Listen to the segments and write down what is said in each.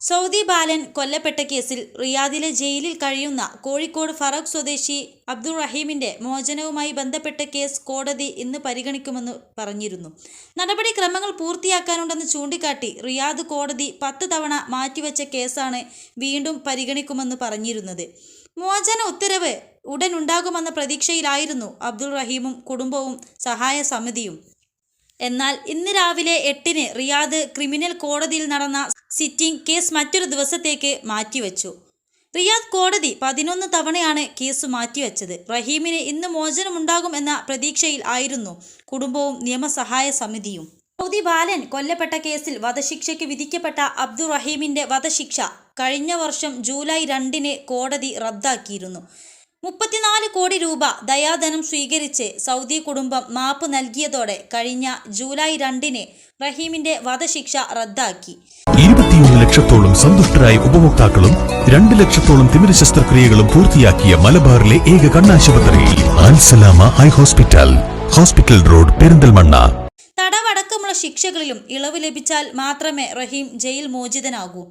Saudi ബാലൻ കൊല്ലപ്പെട്ട കേസിൽ റിയാദിലെ ജയിലിൽ കഴിയുന്ന കോഴിക്കോട് ഫറൂഖ് സ്വദേശി അബ്ദുൾ റഹീമിന്റെ മോചനവുമായി ബന്ധപ്പെട്ട കേസ് കോടതി ഇന്ന് പരിഗണിക്കുമെന്ന് പറഞ്ഞിരുന്നു. നടപടിക്രമങ്ങൾ പൂർത്തിയാക്കാനുണ്ടെന്ന് ചൂണ്ടിക്കാട്ടി റിയാദ് കോടതി പത്ത് തവണ മാറ്റിവെച്ച കേസാണ് വീണ്ടും പരിഗണിക്കുമെന്ന് പറഞ്ഞിരുന്നത്. മോചന ഉത്തരവ് ഉടൻ ഉണ്ടാകുമെന്ന പ്രതീക്ഷയിലായിരുന്നു അബ്ദുൾ റഹീമും കുടുംബവും സഹായ സമിതിയും. എന്നാൽ ഇന്ന് രാവിലെ എട്ടിന് റിയാദ് ക്രിമിനൽ കോടതിയിൽ നടന്ന സിറ്റിംഗ് കേസ് മറ്റൊരു ദിവസത്തേക്ക് മാറ്റിവെച്ചു. റിയാദ് കോടതി പതിനൊന്ന് തവണയാണ് കേസ് മാറ്റിവെച്ചത്. റഹീമിന് ഇന്ന് മോചനമുണ്ടാകും എന്ന പ്രതീക്ഷയിൽ ആയിരുന്നു കുടുംബവും നിയമസഹായ സമിതിയും. സൗദി ബാലൻ കൊല്ലപ്പെട്ട കേസിൽ വധശിക്ഷയ്ക്ക് വിധിക്കപ്പെട്ട അബ്ദുൾ റഹീമിന്റെ വധശിക്ഷ കഴിഞ്ഞ വർഷം ജൂലൈ രണ്ടിന് കോടതി റദ്ദാക്കിയിരുന്നു. മുപ്പത്തിനാല് കോടി രൂപ ദയാധനം സ്വീകരിച്ച് സൗദി കുടുംബം മാപ്പ് നൽകിയതോടെ കഴിഞ്ഞ ജൂലൈ രണ്ടിന് റഹീമിന്റെ വധശിക്ഷ റദ്ദാക്കി. ഇരുപത്തിയൊന്ന് ലക്ഷത്തോളം സന്തുഷ്ടരായ ഉപഭോക്താക്കളും രണ്ട് ലക്ഷത്തോളം തിമിര ശസ്ത്രക്രിയകളും പൂർത്തിയാക്കിയ മലബാറിലെ ഏക കണ്ണാശുപത്രി ഹോസ്പിറ്റൽ. Hospital road Perinthalmanna. തടവടക്കമുള്ള ശിക്ഷകളിലും ഇളവ് ലഭിച്ചാൽ മാത്രമേ റഹീം ജയിൽ മോചിതനാകൂ.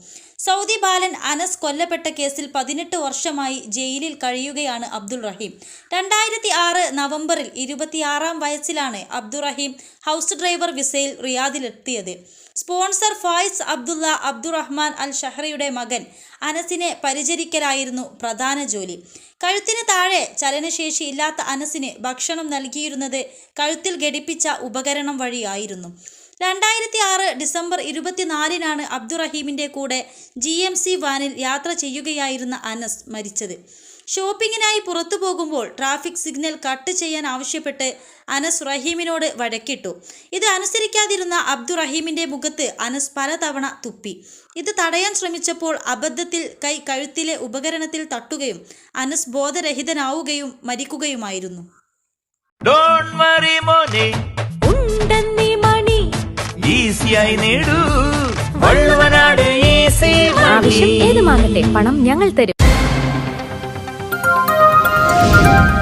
സൗദി ബാലൻ അനസ് കൊല്ലപ്പെട്ട കേസിൽ പതിനെട്ട് വർഷമായി ജയിലിൽ കഴിയുകയാണ് അബ്ദുൾ റഹീം. രണ്ടായിരത്തി ആറ് നവംബറിൽ ഇരുപത്തിയാറാം വയസ്സിലാണ് അബ്ദുൾ റഹീം ഹൗസ് ഡ്രൈവർ വിസയിൽ റിയാദിലെത്തിയത്. Sponsor Fayiz Abdullah Abdurahman al ഷഹ്റയുടെ മകൻ അനസിനെ പരിചരിക്കലായിരുന്നു പ്രധാന ജോലി. കഴുത്തിന് താഴെ ചലനശേഷി ഇല്ലാത്ത അനസിന് ഭക്ഷണം നൽകിയിരുന്നത് കഴുത്തിൽ ഘടിപ്പിച്ച ഉപകരണം വഴിയായിരുന്നു. രണ്ടായിരത്തി ആറ് ഡിസംബർ ഇരുപത്തിനാലിനാണ് അബ്ദുറഹീമിന്റെ കൂടെ ജി എം സി വാനിൽ യാത്ര ചെയ്യുകയായിരുന്ന അനസ് മരിച്ചത്. ഷോപ്പിങ്ങിനായി പുറത്തു പോകുമ്പോൾ ട്രാഫിക് സിഗ്നൽ കട്ട് ചെയ്യാൻ ആവശ്യപ്പെട്ട് അനസ് റഹീമിനോട് വഴക്കിട്ടു. ഇത് അനുസരിക്കാതിരുന്ന അബ്ദുറഹീമിന്റെ മുഖത്ത് അനസ് പലതവണ തുപ്പി. ഇത് തടയാൻ ശ്രമിച്ചപ്പോൾ അബദ്ധത്തിൽ കൈ കഴുത്തിലെ ഉപകരണത്തിൽ തട്ടുകയും അനസ് ബോധരഹിതനാവുകയും മരിക്കുകയുമായിരുന്നു. ഡോണ്ട് വറി മോനെ. ഉണ്ടെന്നീ മണി. ഈസിയായി നേടൂ. വള്ളുവനാട് ഈസി ആവശ്യം ഏതുമാകട്ടെ പണം ഞങ്ങൾ തരും. Thank you.